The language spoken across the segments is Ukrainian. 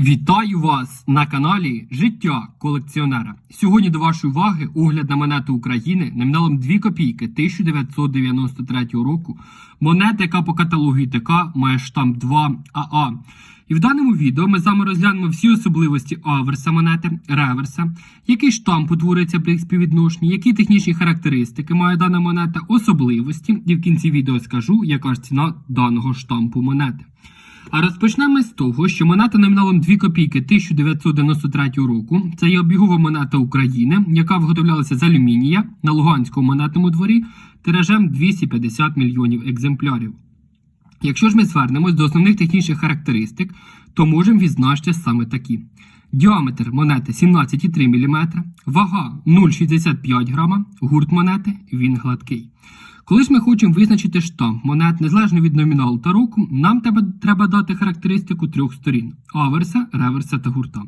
Вітаю вас на каналі Життя колекціонера. Сьогодні до вашої уваги огляд на монету України номіналом 2 копійки 1993 року. Монета, яка по каталогу ІТК має штамп 2 АА. І в даному відео ми з вами розглянемо всі особливості аверса монети, реверса, який штамп утворюється при співвідношенні, які технічні характеристики має дана монета, особливості, і в кінці відео скажу, яка ж ціна даного штампу монети. А розпочнемо з того, що монета номіналом 2 копійки 1993 року. Це є обігова монета України, яка виготовлялася з алюмінія на Луганському монетному дворі тиражем 250 мільйонів екземплярів. Якщо ж ми звернемось до основних технічних характеристик, то можемо відзначити саме такі: діаметр монети 17,3 мм, вага 0,65 грама, гурт монети він гладкий. Коли ж ми хочемо визначити штамп монет незалежно від номіналу та року, нам треба, дати характеристику трьох сторін: аверса, реверса та гурта.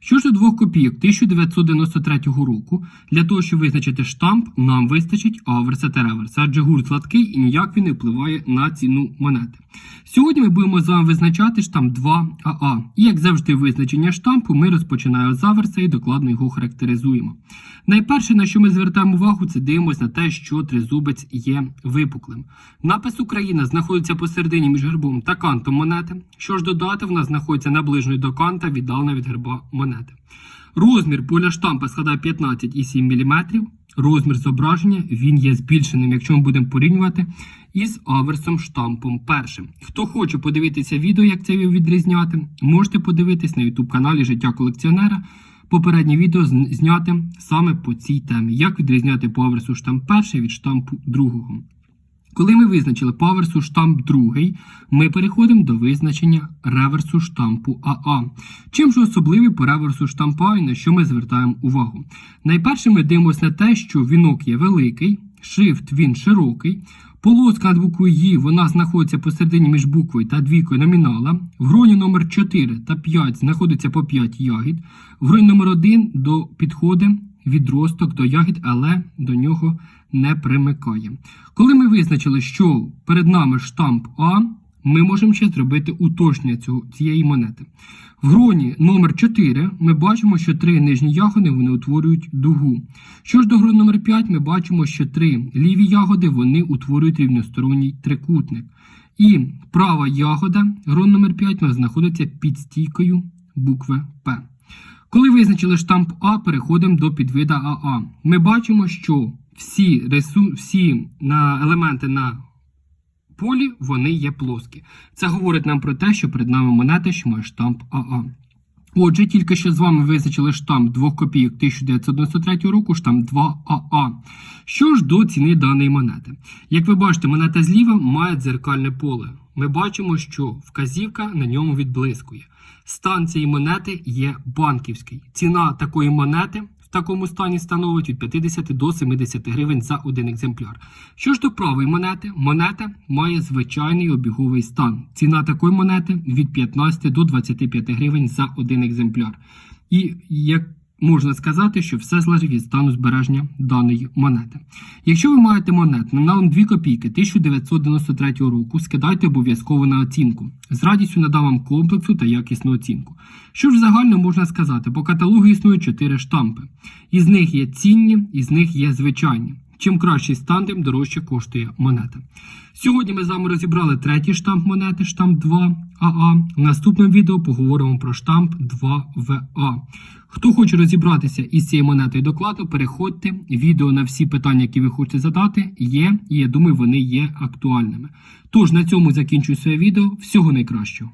Що ж до двох копійок 1993 року, для того, щоб визначити штамп, нам вистачить аверса та реверса, адже гурт гладкий і ніяк він не впливає на ціну монети. Сьогодні ми будемо з вами визначати штамп 2АА. І як завжди, визначення штампу ми розпочинаємо з аверса і докладно його характеризуємо. Найперше, на що ми звертаємо увагу, це дивимося на те, що тризубець є випуклим. Напис Україна знаходиться посередині між гербом та кантом монети. Що ж додати, вона знаходиться наближеною до канта, віддалена від герба монети. Розмір поля штампа складає 15,7 мм. Розмір зображення він є збільшеним, якщо ми будемо порівнювати із аверсом штампом першим. Хто хоче подивитися відео, як це відрізняти, можете подивитись на YouTube каналі Життя колекціонера. Попереднє відео зн- зняте саме по цій темі, як відрізняти по аверсу штамп перший від штампу другого. Коли ми визначили по аверсу штамп другий, ми переходимо до визначення реверсу штампу АА. Чим ж особливий по реверсу штампу А і на що ми звертаємо увагу? Найперше ми дивимося на те, що вінок є великий, шрифт він широкий, полоска над буквою «Ї» вона знаходиться посередині між буквою та двійкою номінала. В гроні номер 4 та 5 знаходиться по 5 ягід. В гроні номер 1 до підходи відросток до ягід, але до нього не примикає. Коли ми визначили, що перед нами штамп А, ми можемо ще зробити уточнення цього, цієї монети. В гроні номер 4 ми бачимо, що три нижні ягоди вони утворюють дугу. Що ж до гроні номер 5 ми бачимо, що три ліві ягоди вони утворюють рівносторонній трикутник. І права ягода, грон номер 5 у знаходиться під стійкою букви П. Коли визначили штамп А, переходимо до підвида АА. Ми бачимо, що всі, ресу... всі на елементи на полі вони є плоскі. Це говорить нам про те, що перед нами монета, що має штамп АА. Отже, тільки що з вами визначили штамп 2 копійок 1993 року, штамп 2АА. Що ж до ціни даної монети? Як ви бачите, монета зліва має дзеркальне поле. Ми бачимо, що вказівка на ньому відблискує. Стан цієї монети є банківський. Ціна такої монети такому стані становить від 50 до 70 гривень за один екземпляр. Що ж до правої монети, монета має звичайний обіговий стан. Ціна такої монети від 15 до 25 гривень за один екземпляр. І як можна сказати, що все залежить від стану збереження даної монети. Якщо ви маєте монет номіналом 2 копійки 1993 року, скидайте обов'язково на оцінку. З радістю надам вам комплексу та якісну оцінку. Що ж загально можна сказати, по каталогу існує 4 штампи. Із них є цінні, із них є звичайні. Чим кращий стан, тим дорожче коштує монета. Сьогодні ми з вами розібрали третій штамп монети, штамп 2 АА. В наступному відео поговоримо про штамп 2 ВА. Хто хоче розібратися із цією монетою докладно, переходьте. Відео на всі питання, які ви хочете задати, є, і я думаю, вони є актуальними. Тож на цьому закінчую своє відео. Всього найкращого.